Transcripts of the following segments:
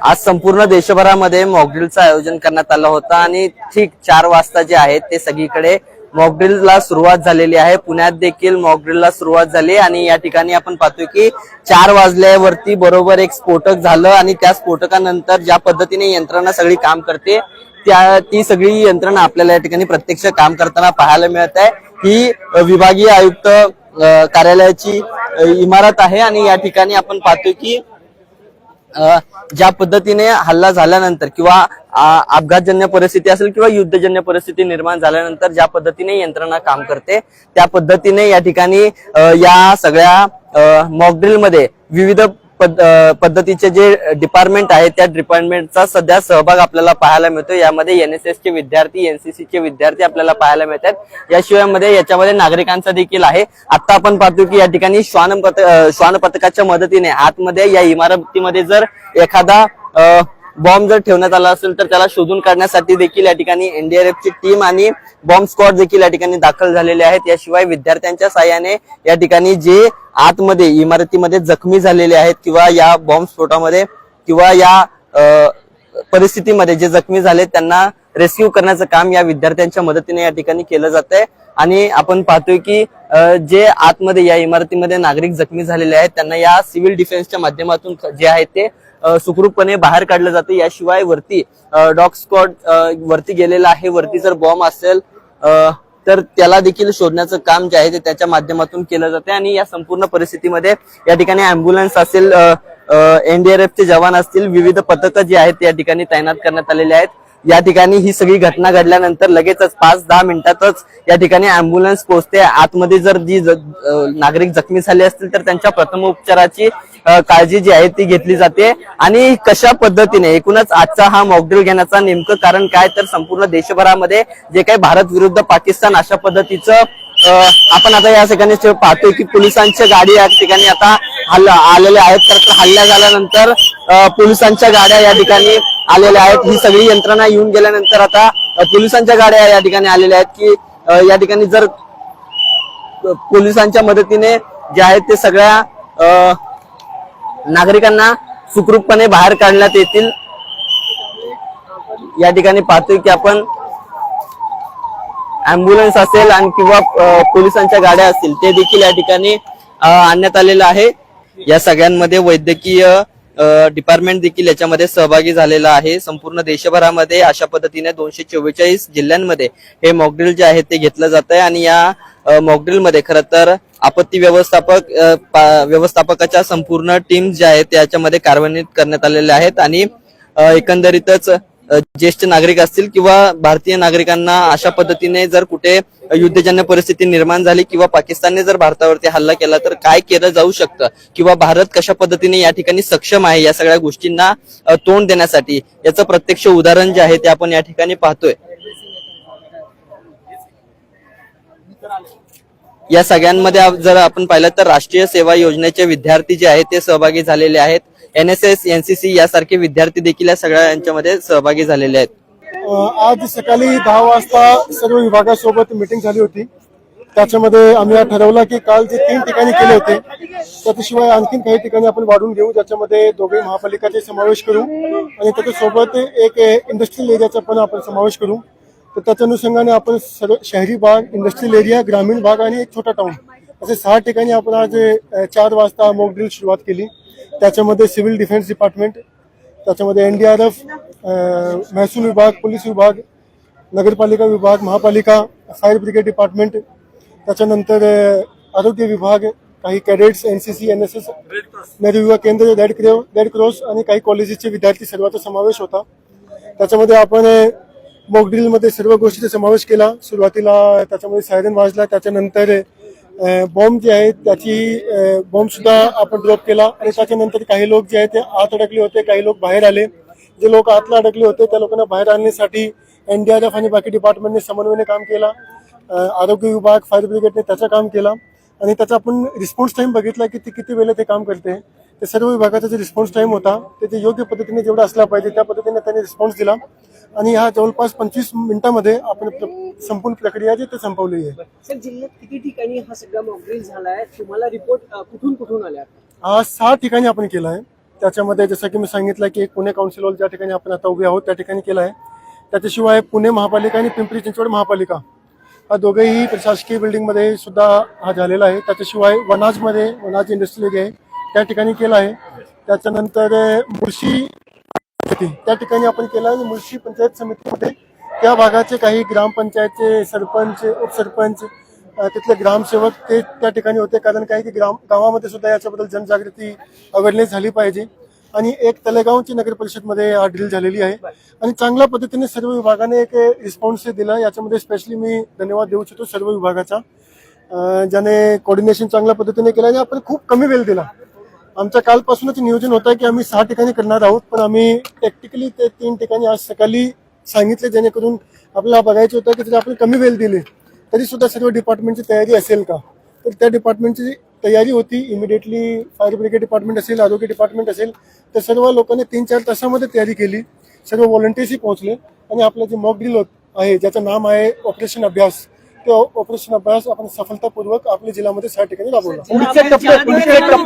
आज संपूर्ण देशभरामध्ये मॉकड्रिलचं आयोजन करण्यात आलं होतं आणि ठीक चार वाजता जे आहे ते सगळीकडे मॉकड्रिलला सुरुवात झालेली आहे. पुण्यात देखील मॉकड्रिलला सुरुवात झाली आणि या ठिकाणी आपण पाहतोय की चार वाजल्यावरती बरोबर एक स्फोटक झालं आणि त्या स्फोटकानंतर ज्या पद्धतीने यंत्रणा सगळी काम करते त्या ती सगळी यंत्रणा आपल्याला या ठिकाणी प्रत्यक्ष काम करताना पाहायला मिळत आहे. ही विभागीय आयुक्त कार्यालयाची इमारत आहे आणि या ठिकाणी आपण पाहतोय की ज्या पद्धतीने हल्ला झाल्यानंतर किंवा अपघातजन्य परिस्थिती असेल किंवा युद्धजन्य परिस्थिती निर्माण झाल्यानंतर ज्या पद्धतीने यंत्रणा काम करते त्या पद्धतीने या ठिकाणी या सगळ्या मॉकड्रिलमध्ये विविध पद- पद्धतीचे जे डिपार्टमेंट आहे त्या डिपार्टमेंटचा सध्या सहभाग आपल्याला पाहायला मिळतो यामध्ये एनएसएस चे विद्यार्थी एनसीसी चे विद्यार्थी आपल्याला पाहायला मिळतात. याशिवायमध्ये याच्यामध्ये नागरिकांचा देखील आहे. आता आपण पाहतो की या ठिकाणी श्वान पथ श्वान पथकाच्या मदतीने आतमध्ये या इमारतीमध्ये जर एखादा बॉम्ब जर ठेवण्यात आला असेल तर त्याला शोधून काढण्यासाठी देखील या ठिकाणी एनडीआरएफची टीम आणि बॉम्ब स्क्वॉड देखील या ठिकाणी दाखल झालेले आहेत. याशिवाय विद्यार्थ्यांच्या साह्याने या ठिकाणी जे आतमध्ये इमारतीमध्ये जखमी झालेले आहेत किंवा या बॉम्ब स्फोटामध्ये किंवा या परिस्थितीमध्ये जे जखमी झाले त्यांना रेस्क्यू करण्याचं काम या विद्यार्थ्यांच्या मदतीने या ठिकाणी केलं जात आहे आणि आपण पाहतोय की जे आतमध्ये या इमारतीमध्ये नागरिक जखमी झालेले आहेत त्यांना या सिव्हिल डिफेन्सच्या माध्यमातून जे आहे ते सुखरूपपणे बाहेर काढलं जाते. याशिवाय वरती डॉग स्क्वॉड वरती गेलेला आहे. वरती जर बॉम्ब असेल तर त्याला देखील शोधण्याचं काम जे आहे ते त्याच्या माध्यमातून केलं जाते आणि या संपूर्ण परिस्थितीमध्ये या ठिकाणी अँब्युलन्स असेल एनडीआरएफचे जवान असतील विविध पथकं जी आहेत या ठिकाणी तैनात करण्यात आलेले आहेत. या ठिकाणी ही सगळी घटना घडल्यानंतर लगेचच पाच दहा मिनिटातच या ठिकाणी अँब्युलन्स पोहोचते. आतमध्ये जर जी नागरिक जखमी झाले असतील तर त्यांच्या प्रथम उपचाराची काळजी जी आहे ती घेतली जाते. आणि कशा पद्धतीने एकूणच आजचा हा मॉकड्रिल घेण्याचा नेमकं कारण काय तर संपूर्ण देशभरामध्ये जे काही भारत विरुद्ध पाकिस्तान अशा पद्धतीचं आपण आता या ठिकाणी पाहतोय की पोलिसांच्या गाडी या ठिकाणी आता हल्ला आलेल्या आहेत. तर हल्ला झाल्यानंतर पोलिसांच्या गाड्या या ठिकाणी आलेल्या आहेत. ही सगळी यंत्रणा येऊन गेल्यानंतर आता पोलिसांच्या गाड्या या ठिकाणी आलेल्या आहेत की या ठिकाणी जर पोलिसांच्या मदतीने जे आहेत ते सगळ्या नागरिकांना सुखरूपपणे बाहेर काढण्यात येतील. या ठिकाणी पाहतोय की आपण अँब्युलन्स असेल आणि किंवा पोलिसांच्या गाड्या असतील ते देखील या ठिकाणी आणण्यात आलेलं आहे. या सगळ्यांमध्ये वैद्यकीय डिपार्टमेंट देखील याच्यामध्ये सहभागी झालेला आहे. संपूर्ण देशभरामध्ये अशा पद्धतीने दोनशे चव्वेचाळीस जिल्ह्यांमध्ये हे मॉकड्रिल जे आहे ते घेतलं जात आहे आणि या मॉकड्रिलमध्ये खरं तर आपत्ती व्यवस्थापक पा- व्यवस्थापकाच्या संपूर्ण टीम ज्या आहेत त्याच्यामध्ये कार्यान्वित करण्यात आलेल्या आहेत आणि एकंदरीतच ज्येष्ठ नागरिक असतील किंवा भारतीय नागरिकांना अशा पद्धतीने जर कुठे युद्धजन्य परिस्थिती निर्माण झाली किंवा पाकिस्तानने जर भारतावरती हल्ला केला तर काय केलं जाऊ शकतं? किंवा भारत कशा पद्धतीने या ठिकाणी सक्षम आहे या सगळ्या गोष्टींना तोंड देण्यासाठी? याचं प्रत्यक्ष उदाहरण जे आहे ते आपण या ठिकाणी पाहतोय. या सगळ्यांमध्ये जर आपण पाहिलं तर राष्ट्रीय सेवा योजनेचे विद्यार्थी जे आहेत ते सहभागी झालेले आहेत. एन एस एस एनसीसी यासारखे विद्यार्थी देखील या सगळ्या यांच्यामध्ये सहभागी झालेले आहेत. आज सकाळी दहा वाजता सर्व विभागासोबत मीटिंग झाली होती. त्याच्यामध्ये आम्ही ठरवलं की काल जे तीन ठिकाणी केले होते त्याच्याशिवाय आणखीन काही ठिकाणी आपण वाढून घेऊ ज्याच्यामध्ये दोघे महापालिकाचे समावेश करू आणि त्याच्यासोबत एक इंडस्ट्रियल एरियाचा पण आपण समावेश करू. तर त्याच्या अनुषंगाने आपण सर्व शहरी भाग इंडस्ट्रियल एरिया ग्रामीण भाग आणि एक छोटा टाउन असे सहा ठिकाणी आपण आज चार वाजता मॉक ड्रिल सुरुवात केली. त्याच्यामध्ये सिव्हिल डिफेन्स डिपार्टमेंट त्याच्यामध्ये एन डी आर एफ महसूल विभाग पोलीस विभाग नगरपालिका विभाग महापालिका फायर ब्रिगेड डिपार्टमेंट त्याच्यानंतर आरोग्य विभाग काही cadets N C C N S S Nehru युवा केंद्र रेड क्रो रेड क्रॉस आणि काही कॉलेजेसचे विद्यार्थी सर्वांचा समावेश होता. त्याच्यामध्ये आपण मॉकड्रिलमध्ये सर्व गोष्टीचा समावेश केला. सुरुवातीला त्याच्यामध्ये सायरन वाजला त्याच्यानंतर बॉम्ब जे आहेत त्याची बॉम्ब सुद्धा आपण ड्रॉप केला. आणि त्याच्यानंतर काही लोक जे आहेत ते आत अडकले होते काही लोक बाहेर आले. जे लोक आतला अडकले होते त्या लोकांना बाहेर आणण्यासाठी एनडीआरएफ आणि बाकी डिपार्टमेंटने समन्वयाने काम केला. आरोग्य विभाग फायर ब्रिगेडने त्याचं काम केलं. आणि त्याचा आपण रिस्पॉन्स टाइम बघितला की ते किती वेळेला ते काम करते. ते सर्व विभागाचा जे रिस्पॉन्स टाइम होता ते ते योग्य पद्धतीने जेवढा असला पाहिजे त्या पद्धतीने त्यांनी रिस्पॉन्स दिला. आणि ह्या जवळपास पंचवीस मिनिटामध्ये आपण प्र- संपूर्ण प्रक्रिया जी ते संपवली आहे. सर जिल्ह्यात किती ठिकाणी हा सगळा मॉकड्रिल झालाय? तुम्हाला रिपोर्ट कुठून कुठून आल्या? हा सहा ठिकाणी आपण केला आहे. त्याच्यामध्ये जसं की मी सांगितलं की पुणे काउन्सिल हॉल ज्या ठिकाणी आपण आता उभे आहोत त्या ठिकाणी केलं आहे. त्याच्याशिवाय पुणे महापालिका आणि पिंपरी चिंचवड महापालिका हा दोघेही प्रशासकीय बिल्डिंगमध्ये सुद्धा हा झालेला आहे. त्याच्याशिवाय वनाजमध्ये वनाज इंडस्ट्रियल एरिया आहे त्या ठिकाणी केला आहे. त्याच्यानंतर मुळशी त्या ठिकाणी आपण केलं आणि मुळशी पंचायत समितीमध्ये त्या भागाचे काही ग्रामपंचायतचे सरपंच उपसरपंच तिथले ग्रामसेवक ते त्या ठिकाणी होते. कारण काही की ग्राम गावामध्ये सुद्धा याच्याबद्दल जनजागृती अवेअरनेस झाली पाहिजे. आणि एक तलेगावची नगर परिषदमध्ये हा ड्रिल झालेली आहे. आणि चांगल्या पद्धतीने सर्व विभागाने एक रिस्पॉन्स दिला. याच्यामध्ये स्पेशली मी धन्यवाद देऊ इच्छितो सर्व विभागाचा. ज्याने कोऑर्डिनेशन चांगल्या पद्धतीने केलं आणि आपण खूप कमी वेळ दिला. आमचं कालपासूनच नियोजन होतं की आम्ही सहा ठिकाणी करणार आहोत पण आम्ही टॅक्टिकली ते तीन ठिकाणी आज सकाळी सांगितले जेणेकरून आपल्याला बघायचं होतं की जर आपण कमी वेळ दिले तरी सुद्धा सर्व डिपार्टमेंटची तयारी असेल का? तर त्या डिपार्टमेंटची तयारी होती इमिडिएटली फायर ब्रिगेड डिपार्टमेंट असेल आरोग्य डिपार्टमेंट असेल तर सर्व लोकांनी तीन चार तासामध्ये तयारी केली सर्व व्हॉलंटियर्सही पोहोचले आणि आपलं जे मॉक ड्रिल आहे ज्याचं नाम आहे ऑपरेशन अभ्यास ते ऑपरेशन अभ्यास आपण सफलतापूर्वक आपल्या जिल्ह्यामध्ये सहा ठिकाणी राबवला. पुढचे टप्पे पुढचे टप्पे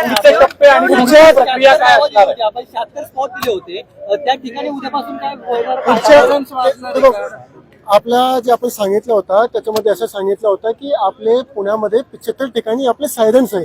पुढचे टप्पे आणि पुढच्या प्रक्रिया काय असणार आहे? आपण शहात्तर स्पॉट दिले होते. अ, त्या ठिकाणी उद्यापासून काय आपला जे आपण सांगितलं होता त्याच्यामध्ये असं सांगितलं होतं की आपले पुण्यामध्ये पिछत्तर ठिकाणी आपले सायरन्स आहे.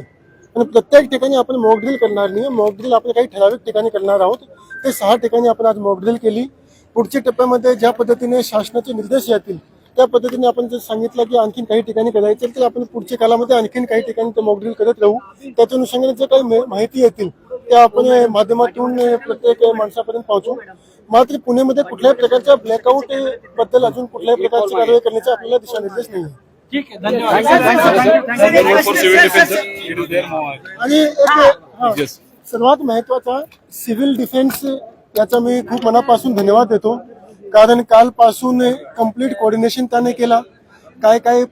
आणि प्रत्येक ठिकाणी आपण मॉकड्रिल करणार नाही. मॉकड्रिल आपण काही ठराविक ठिकाणी करणार आहोत. ते सहा ठिकाणी आपण आज मॉकड्रिल केली. पुढच्या टप्प्यामध्ये ज्या पद्धतीने शासनाचे निर्देश येतील त्या पद्धतीने आपण जर सांगितलं की आणखीन काही ठिकाणी करायचं तर आपण पुढच्या कालामध्ये आणखीन काही ठिकाणी ते मॉकड्रिल करत राहू. त्याच्या अनुषंगाने जे काही मा- माहिती येतील त्या आपण माध्यमातून प्रत्येक माणसापर्यंत पोहोचू मात्र पुण्यामध्ये कुठल्याही प्रकारच्या ब्लॅकआउटबद्दल अजून कुठल्याही प्रकारची कारवाई करण्याचा आपल्याला दिशानिर्देश नाही आहे आणि एक हा, सर्वात महत्त्वाचा सिव्हिल डिफेन्स याचा मी खूप मनापासून धन्यवाद देतो. कारण कालपासून कंप्लीट कोऑर्डिनेशन त्याने केला. काय काय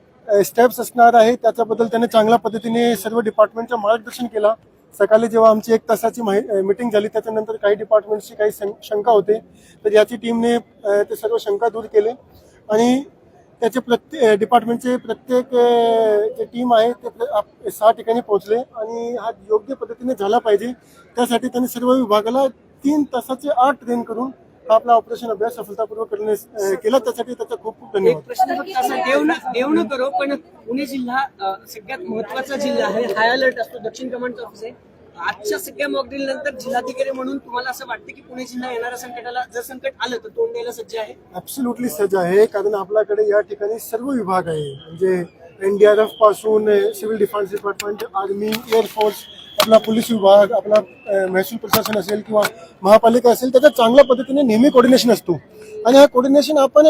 स्टेप्स असणार आहे त्याच्याबद्दल त्याने चांगल्या पद्धतीने सर्व डिपार्टमेंटचं मार्गदर्शन केला. सकाळी जेव्हा आमची एक तासाची मीटिंग झाली त्याच्यानंतर काही डिपार्टमेंटची काही शं- शंका होते तर याची टीमने ते सर्व शंका दूर केले. आणि त्याचे प्रत्येक डिपार्टमेंटचे प्रत्येक जे टीम आहे ते प्र- सहा ठिकाणी पोहोचले आणि हा योग्य पद्धतीने झाला पाहिजे. त्यासाठी त्यांनी सर्व विभागाला तीन तासाचे आठ ट्रेन करून हा आपला ऑपरेशन अभ्यास सफलतापूर्वक करणे केला त्यासाठी त्याचा खूप खूप एक धन्यवाद. प्रश्न फक्त असा देव न देव न करो पण पुणे जिल्हा अ, सगळ्यात महत्त्वाचा जिल्हा आहे. हाय अलर्ट असतो दक्षिण कमांडचा ऑफिस आहे. आजच्या सगळ्या मॉकड्रिल नंतर जिल्हाधिकारी म्हणून तुम्हाला असं वाटतं की पुणे जिल्हा येणाऱ्या संकटाला जर संकट आलं तर तोंड द्यायला सज्ज आहे? ऍब्सोल्युटली सज्ज आहे कारण आपल्याकडे या ठिकाणी सर्व विभाग आहे. म्हणजे एनडीआरएफपासून civil defence department army air force आपला पोलीस विभाग आपला महसूल प्रशासन असेल किंवा महापालिका असेल त्याचा चांगल्या पद्धतीने नेहमी कोऑर्डिनेशन असतो. आणि हा कोऑर्डिनेशन आपण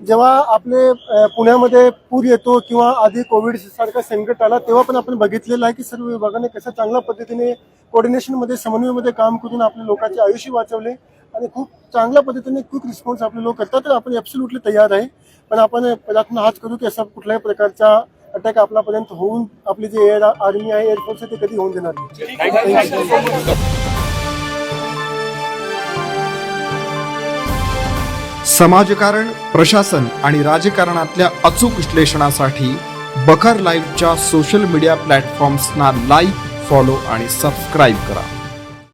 जेव्हा आपले पुण्यामध्ये पूर येतो किंवा आधी कोविड सारखा संकट आला तेव्हा पण आपण बघितलेलं आहे की सर्व विभागाने कसं चांगल्या पद्धतीने कोऑर्डिनेशनमध्ये समन्वयमध्ये काम करून आपल्या लोकांचे आयुष्य वाचवले. आणि खूप चांगल्या पद्धतीने क्विक रिस्पॉन्स आपले लोक करतात तर आपण ॲब्सोल्युटली तयार आहे. पण आपण प्रयत्न हाच करू की असा कुठल्याही प्रकारचा अटॅक आपल्यापर्यंत होऊन आपली जी एअर आर्मी आहे एअरफोर्स आहे ते कधी होऊन देणार नाही. समाजकारण प्रशासन आणि राजकारणातल्या अचूक विश्लेषणासाठी बखर लाईव्हच्या सोशल मीडिया प्लॅटफॉर्म्सना लाईक फॉलो आणि सबस्क्राईब करा.